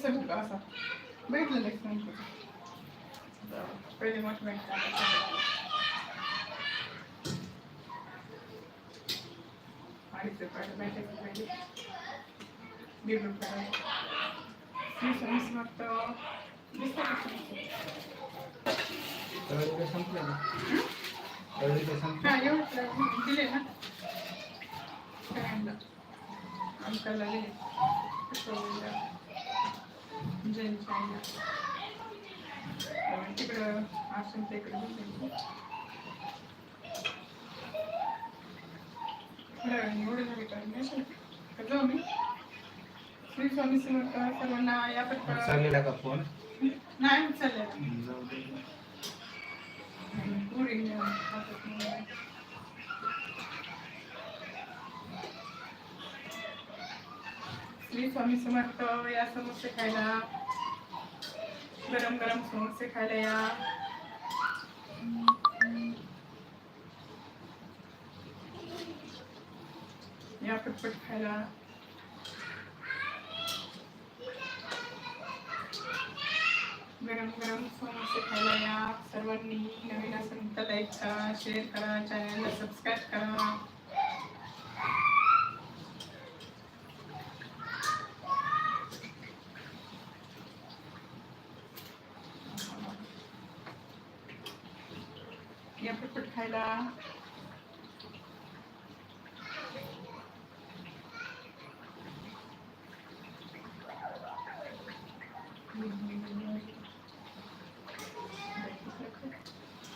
कसं भेटलं असं. भेटलं नाही फोन पहिले भेटलं अडीच रुपयाला भेटायचं पाहिजे दीड रुपयाला वीस वीस मग वीस हा? एवढं दिले ना? सगळ्यांना. अंकलला दिले. किशोरीला, जयंतच्या तिकडं आश्रमच्या इकडे एवढं जाऊ मी श्री स्वामी समर्थ सर्वांना या पटकन चाललेला का फोन नाही जाऊ पुरी श्री स्वामी समर्थ या समोसे खायला गरम गरम समोसे खायला या. या पटपट खायला. गरम गरम समोसे खायला या. सर्वांनी नवीन असेल तर लाईक करा शेअर करा चॅनलला सबस्क्राईब खायला.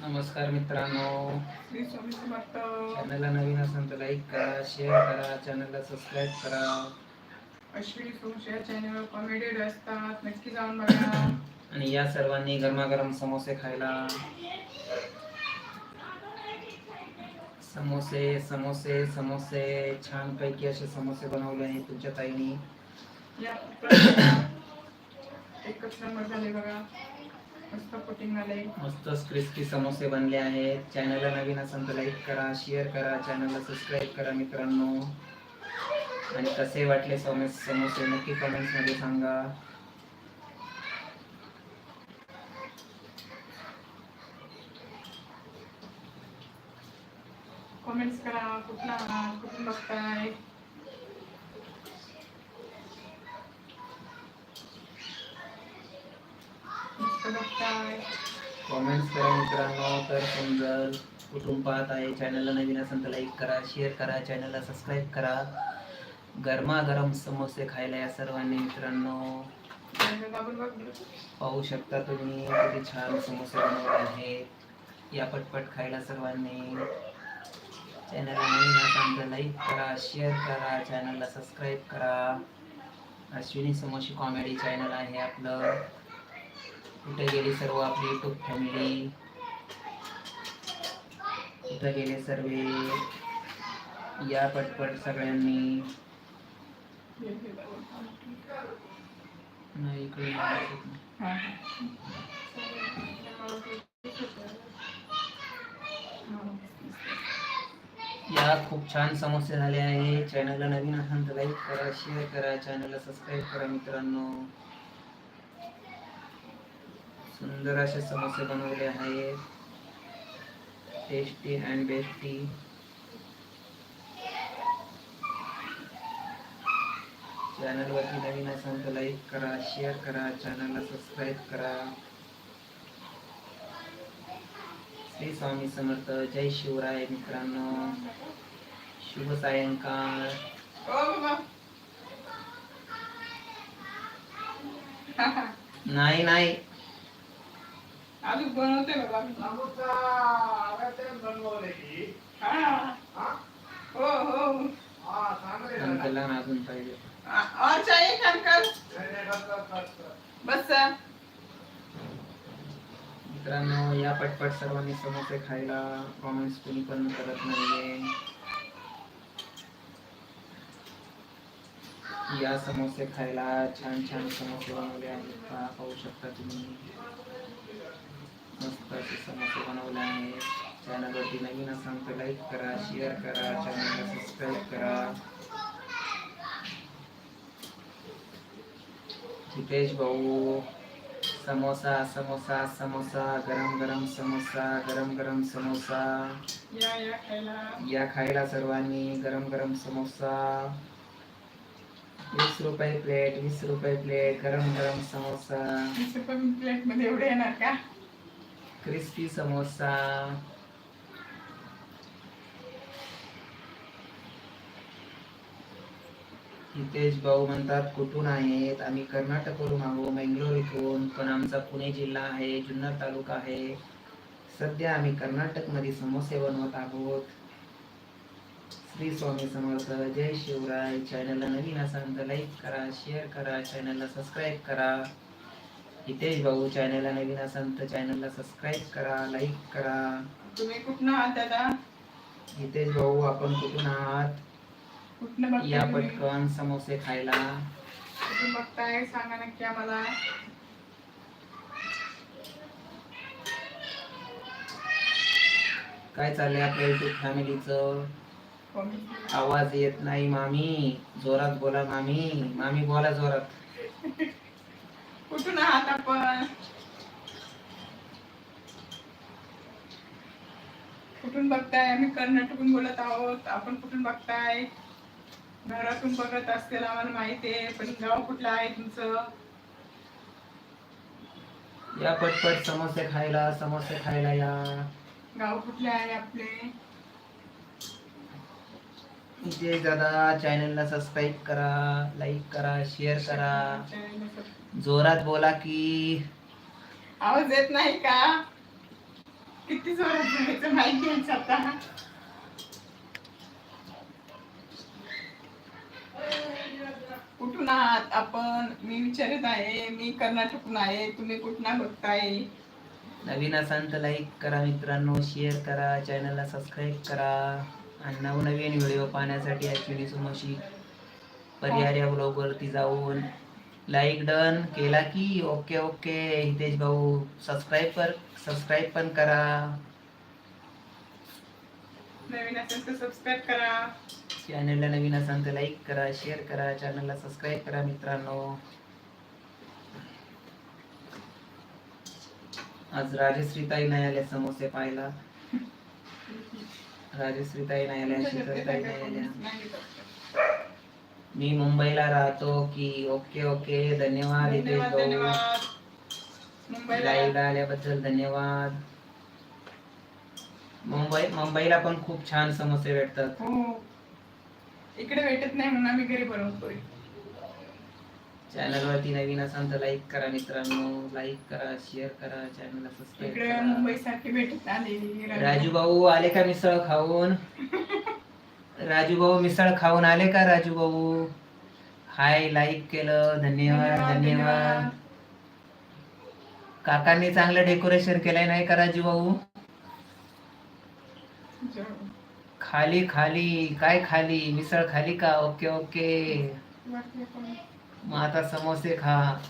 नमस्कार मित्रांनो. श्री स्वामी समर्थ. चॅनलला नवीन असेल तर लाईक करा शेअर करा चॅनलला सबस्क्राईब करा. अश्विनी सोमश या चॅनलवर कॉमेडी असतात नक्की जाऊन बघा. आणि या सर्वांनी गरमागरम समोसे खायला. समोसे समोसे समोसे छान पैकी असे समोसे बनवले आहेत तुमच्या ताईनी. मस्त क्रिस्पी समोसे बनले आहेत. चॅनलला नवीन असेल तर लाईक करा शेअर करा चॅनलला सबस्क्राईब करा मित्रांनो. आणि कसे वाटले समोसे समोसे नक्की कमेंट्समध्ये सांगा. कमेंट्स करा कुठला आहात कुठून बघताय? कॉमेंट्स करा मित्रांनो. तर समजल कुठून पाहत आहे चॅनलला नवीन असेल तर लाईक करा शेअर करा चॅनलला सबस्क्राईब करा. गरमागरम समोसे खायला या सर्वांनी मित्रांनो. पाहू शकता तुम्ही किती छान समोसे बनवले आहेत. या पटपट खायला सर्वांनी. चॅनलला नवीन असाल तर लाईक करा शेअर करा चॅनलला सबस्क्राईब करा. अश्विनी समोशी कॉमेडी चॅनल आहे आपलं. कुठे गेली सर्व आपली युट्यूब फॅमिली कुठं गेले सर्व? या पटपट सगळ्यांनी. नाही इकडे नाही. हा, हा. या खूप छान समस्या झाल्या आहे. चॅनलला नवीन असाल तर लाईक करा शेअर करा. चॅनलला सबस्क्राईब करा मित्रांनो. सुंदर अशा समस्या बनवल्या आहेत. टेस्टी अँड बेस्टी चॅनलवरती नवीन असाल तर लाईक करा शेअर करा. चॅनलला सबस्क्राईब करा. श्री स्वामी समर्थ जय शिवराय मित्रांनो. शुभ सायंकाळ. बाबा. नाही नाही. बनवते बाबा. हा. हो. हो अंकलला अजून पाहिजे. बस. मित्रांनो या पटपट सर्वांनी समोसे खायला कॉमेंट्स कुणी पण करत नाहीये. या समोसे खायला छान छान समोसे बनवले आहेत. का पाहू शकता तुम्ही. मस्त असे समोसे बनवले आहेत. चॅनलवरती नवीन असाल तर लाईक करा शेअर करा चॅनलला सबस्क्राईब करा. हितेश भाऊ समोसा समोसा समोसा गरम गरम समोसा गरम गरम समोसा. या या खायला. या खायला सर्वांनी गरम गरम समोसा. वीस रुपये प्लेट वीस रुपये प्लेट गरम गरम समोसा. वीस रुपये प्लेटमध्ये एवढे येणार का? क्रिस्पी समोसा. हितेश भाऊ म्हणतात कुठून आहेत? आम्ही कर्नाटकवरून आहो बेंगलोर इथून पण आमचा पुणे जिल्हा आहे जुन्नर तालुका आहे. सध्या आम्ही कर्नाटकमध्ये समोसे बनवत आहोत. श्री स्वामी समर्थ जय शिवराय. चॅनलला नवीन असाल तर लाईक करा शेअर करा चॅनलला सबस्क्राईब करा. हितेश भाऊ चॅनलला नवीन असाल तर चॅनलला सबस्क्राईब करा लाईक करा. तुम्ही कुठनं आहात दादा? हितेश भाऊ आपण कुठून आहात? कुठनं बघताय या तुम्ही? पटकन समोसे खायला. कुठून बघताय? सांगा नक्की आम्हाला. काय चाललंय आपल्या युट्यूब फॅमिलीचं comment. आवाज येत नाही मामी. जोरात बोला मामी. मामी बोला जोरात. कुठून आहात आपण? कुठून बघताय? आम्ही कर्नाटकून बोलत आहोत. आपण कुठून बघताय? घरातून बघत असतील आम्हाला माहिती आहे पण गाव कुठलं आहे तुमचं? या पटपट समोसे खायला समोसे खायला या. गाव कुठले आहे आपले? इथे दादा चॅनलला सबस्क्राईब करा लाईक करा शेअर करा. जोरात बोला की आवाज येत नाही का? किती जोरात बोलायचं माहिती घ्यायचं आता. कुठून आहात आपण? मी विचारत आहे मी कर्नाटकून आहे तुम्ही कुठून बघताय? नवीन असाल तर लाईक करा मित्रांनो शेअर करा चॅनलला सबस्क्राईब करा. आणि नवनवीन व्हिडिओ पाहण्यासाठी ॲक्च्युली सुमशी पर्याय या ब्लॉगवरती जाऊन लाईक डन केला की ओके ओके हितेश भाऊ सबस्क्राईब कर सबस्क्राईब पण करा. नवीन असेल तर सबस्क्राईब करा. चॅनलला नवीन असाल तर लाईक करा शेअर करा चॅनलला सबस्क्राईब करा मित्रांनो. आज राजश्रीताई नाही आल्या समोसे पाहायला. राजश्रीताई नाही आल्या शीतलताई नाही आल्या. मी मुंबईला राहतो की ओके ओके धन्यवाद हितेश धन्यवाद मुंबईला आल्याबद्दल धन्यवाद. मुंबई मुंबईला पण खूप छान समोसे भेटतात. हो. इकडे भेटत नाही म्हणून आम्ही घरी बनवतोय चॅनल वरती नवीन असाल तर लाईक करा मित्रांनो. लाईक करा शेअर करा चॅनलला सबस्क्राईब इकडे करा. मुंबई सारखी भेटत आली राजू भाऊ आले का मिसळ खाऊन? राजू भाऊ मिसळ खाऊन आले का राजू भाऊ? हाय लाईक केलं धन्यवाद धन्यवाद काकांनी चांगलं डेकोरेशन केलंय नाही का राजू भाऊ? खाली खाली काय खाली? मिसळ खाली का? Okay okay. मग आता समोसे खा.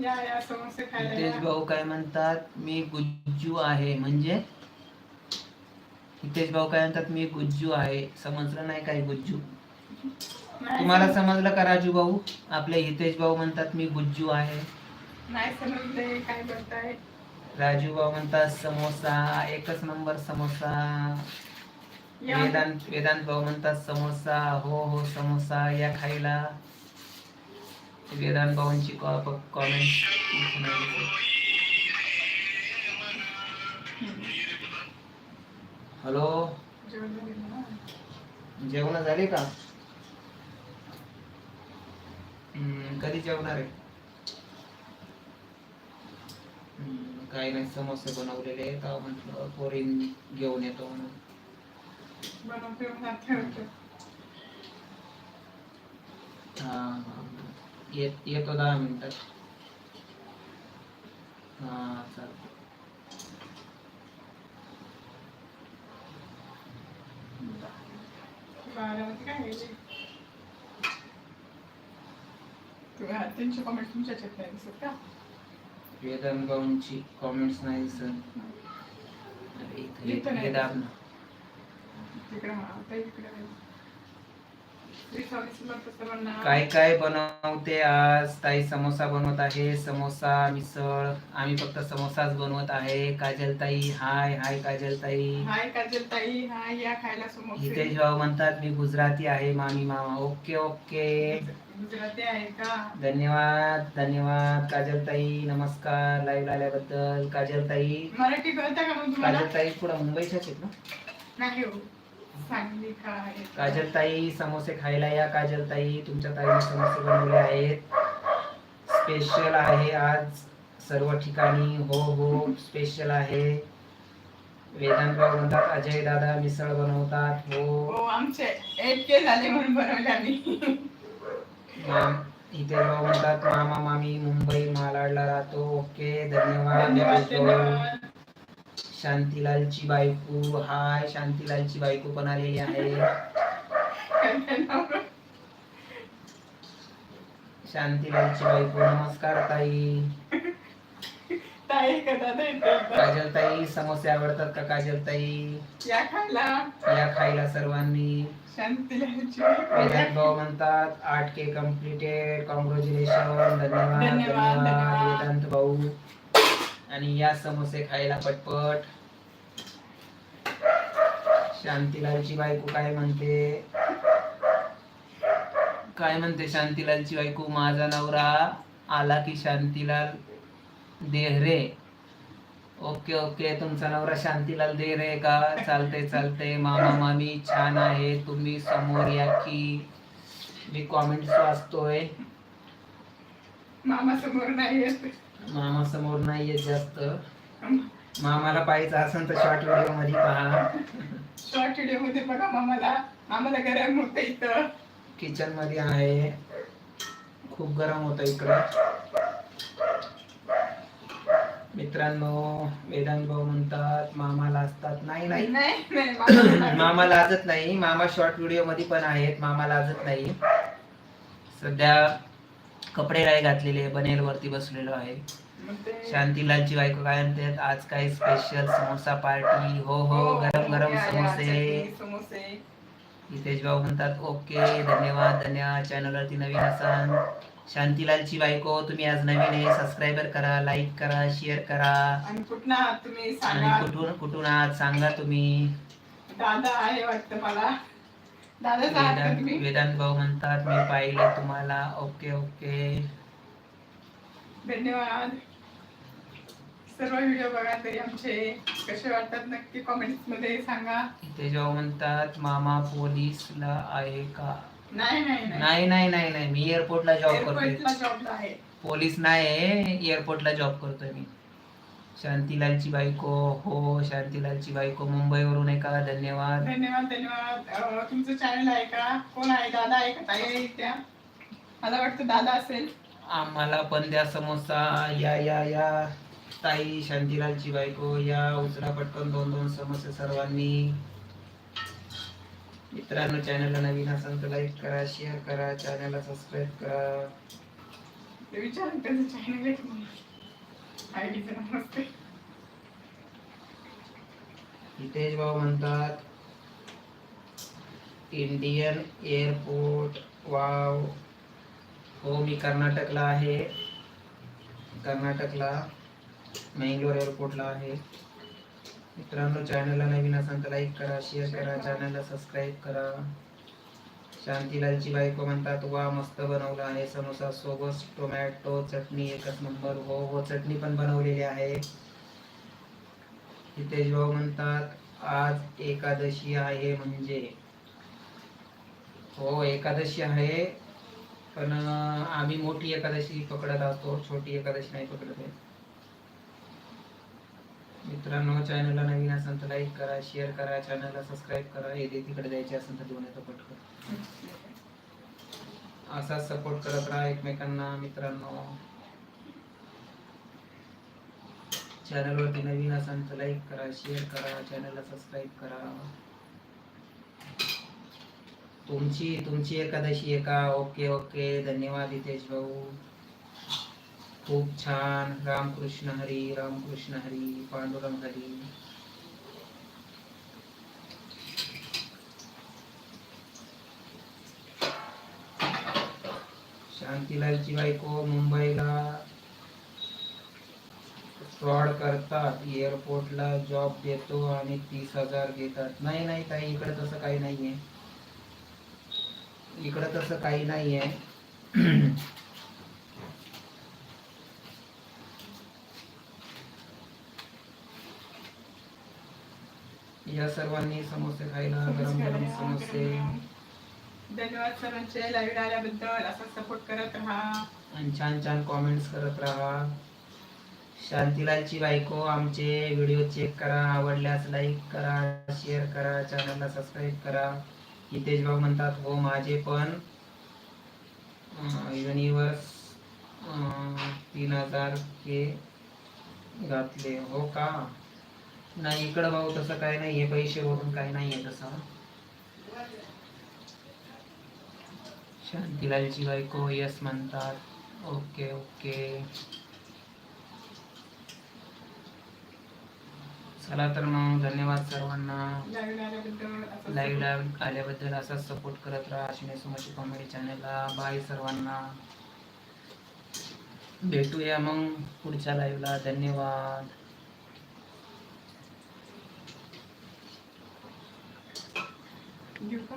या या समोसे खायला हितेश. भाऊ काय म्हणतात? मी गुज्जू आहे. म्हणजे? हितेश भाऊ काय म्हणतात? मी गुज्जू आहे. समजलं नाही काय गुज्जू? तुम्हाला सम- समजलं का राजू भाऊ? आपले हितेश भाऊ म्हणतात मी गुज्जू आहे. नाही समजले काय बोलताय? राजू भाऊ म्हणतात समोसा एकच नंबर समोसा. वेदांत वेदांत भाऊ म्हणतात समोसा हो हो समोसा या खायला. वेदांत भाऊंची कॉमेंट हॅलो? जेवण झालं का? कधी जेवणार आहे? काही नाही समोसे बनवलेले आहेत. म्हटलं पोरीन घेऊन येतो म्हणून. हा हा. येत दहा मिनिटात. हा चालतं तुमच्या याच्यात नाही दिसत का? वेदांत भाऊंची कॉमेंट्स नाही दिसत अरे इथं- काय काय बनवते आज? ताई समोसा बनवत आहे. समोसा मिसळ. आम्ही फक्त समोसाच बनवत आहे. काजल ताई हाय हाय काजल ताई हाय काजल ताई हाय या खायला समोसे. हितेश भाऊ म्हणतात मी गुजराती आहे मामी मामा. Okay okay. गुजराती आहे का? धन्यवाद धन्यवाद. काजल ताई नमस्कार. लाईव्ह आल्याबद्दल. काजल ताई मराठी कळतं का मग तुम्हाला? काजल ताई पुढे मुंबईच्याच आहेत ना? नाही हो. सांगली का आहे काजल ताई समोसे खायला या काजल ताई तुमच्या ताईने समोसे बनवले आहेत. स्पेशल आहे आज. सर्व ठिकाणी हो हो स्पेशल आहे. वेदांतराव म्हणतात अजय दादा मिसळ बनवतात. हो. हो आमचे झाले म्हणून बनवले आम्ही. म्हणतात मामा मामी मुंबई मालाडला राहतो. ओके धन्यवाद धन्यवाद नितेश भाऊ. धन्यवाद शांतीलालची बायको. हाय शांतीलालची बायको पण आलेली आहे. शांतीलालची बायको नमस्कार ताई. काजल ताई समोसे आवडतात का काजल ताई? या खायला. या खायला सर्वांनी. वेदांत भाऊ म्हणतात आठ के कम्प्लिटेड कॉंग्रॅच्युलेशन धन्यवाद. धन्यवाद. वेदांत भाऊ. आणि या समोसे खायला पटपट. शांतीलालची बायको काय म्हणते? काय म्हणते शांतीलालची बायको? माझा नवरा आला की शांतीलाल देहरे ओके ओके तुमचा नवरा शांतीलाल देहरे का? चालते चालते मामा मामी छान आहे. तुम्ही समोर या की. मी कॉमेंट्स वाचतोय. मामा समोर नाही येत. मामा समोर नाही येत जास्त. मामाला पाहायचं असेल तर शॉर्ट व्हिडिओमध्ये पहा. शॉर्ट व्हिडिओमध्ये बघा मामाला. आम्हाला गरम होतं इथं. किचनमध्ये आहे. खूप गरम होतं इकडं. मित्रांनो वेदांत भाऊ म्हणतात मामाला असतात. नाही नाही. नाही नाही मामाला नाही. मामा लाजत नाही. मामा शॉर्ट व्हिडिओमध्ये पण आहेत. मामा लाजत नाही. सध्या कपडे नाही घातलेले बनेल वरती बसलेलो आहे. शांतीलालची बायको काय म्हणतात आज काय स्पेशल समोसा पार्टी हो हो गरम गरम या, या, समोसे. हितेश भाऊ म्हणतात ओके धन्यवाद धन्यवाद चॅनलवरती नवीन असाल. शांतीलालची बायको तुम्ही आज नवीन आहे सबस्क्राईबर करा लाईक करा शेअर करा. आणि कुठं आहात तुम्ही? सांगा. आणि कुठून कुठून आहात? सांगा तुम्ही. दादा आहे वाटतं मला. वेदांत भाऊ म्हणतात मी पाहिले तुम्हाला. Okay okay. धन्यवाद. सर्व व्हिडिओ बघा तरी आमचे. कसे वाटतात नक्की कॉमेंट्समध्ये सांगा. हितेश भाऊ म्हणतात मामा पोलीसला आहे का? नाही नाही नाही. नाही नाही नाही मी एअरपोर्टला जॉब करतोय. एअरपोर्टला जॉबला आहे. पोलीस नाही एअरपोर्टला जॉब करतोय मी. शांतीलालची बायको हो शांतीलालची बायको मुंबईवरून आहे का धन्यवाद. धन्यवाद धन्यवाद. अं, तुमचं चॅनल आहे का? कोण आहे? दादा आहे का? ताई आहे त्या? मला वाटतं दादा असेल. आम्हाला पण द्या समोसा. या या या. ताई शांतीलालची बायको या. उचला पटकन दोन दोन समोसे सर्वांनी. मित्रांनो चॅनलला नवीन असेल तर लाईक करा शेअर करा चॅनलला सबस्क्राईब करा. ते विचारून त्याचं चॅनल आहे का? हितेश भाऊ म्हणतात इंडियन एअरपोर्ट वाव. हो मी कर्नाटकला आहे. कर्नाटकला मंगलोर एअरपोर्टला आहे. मित्रांनो चॅनलला नवीन असाल तर लाईक करा शेअर करा चॅनलला सबस्क्राईब करा. शांतीलालची बायको म्हणतात वा मस्त बनवला आहे समोसा सोबत टोमॅटो चटणी एकच नंबर हो हो चटणी पण बनवलेली आहे. हितेश भाऊ म्हणतात आज एकादशी आहे म्हणजे. हो एकादशी आहे पण आम्ही मोठी एकादशी पकडत असतो छोटी एकादशी नाही पकडत आहे. मित्रांनो चॅनलला नवीन असेल तर लाईक करा शेअर करा चॅनलला सबस्क्राईब करा. येते तिकडे जायचे असेल तर दोन येतं पटकन असाच सपोर्ट करत राहा एकमेकांना मित्रांनो. चॅनलवरती नवीन असाल तर लाईक करा शेअर करा चॅनलला सबस्क्राईब करा. तुमची तुमची एकादशी एका. Okay okay. धन्यवाद हितेश भाऊ. खूप छान. रामकृष्ण हरी रामकृष्ण हरी पांडुरंग हरी. शांतीलालची बायको मुंबईला फ्रॉड करतात. एअरपोर्टला जॉब देतो आणि तीस हजार घेतात. नाही नाही ताई इकडे तसं काही नाहीये. इकडे तसं काही नाहीये. या सर्वांनी समोसे खायला गरम गरम समोसे. धन्यवाद सर्वांचे लाईव्ह आल्याबद्दल. असा सपोर्ट करत राहा. आणि छान छान कॉमेंट्स करत राहा. शांतीलालची बायको आमचे व्हिडिओ चेक करा. आवडल्यास लाईक करा शेअर करा. चॅनलला सबस्क्राईब करा. हितेश भाऊ म्हणतात हो माझे पण. युनिवर्स तीन हजार के घातले. हो का? नाही इकडं भाऊ तसं काय नाहीये पैसे वरून काय नाहीये तसं. शांतीलालची बायको यस म्हणतात. Okay okay. चला तर मग धन्यवाद सर्वांना. लाईव्ह आल्याबद्दल आल्याबद्दल असाच सपोर्ट करत राहा अश्विनी सुमाची कॉमेडी चॅनलला बाय सर्वांना. भेटूया मग पुढच्या लाईव्हला धन्यवाद. घेऊ का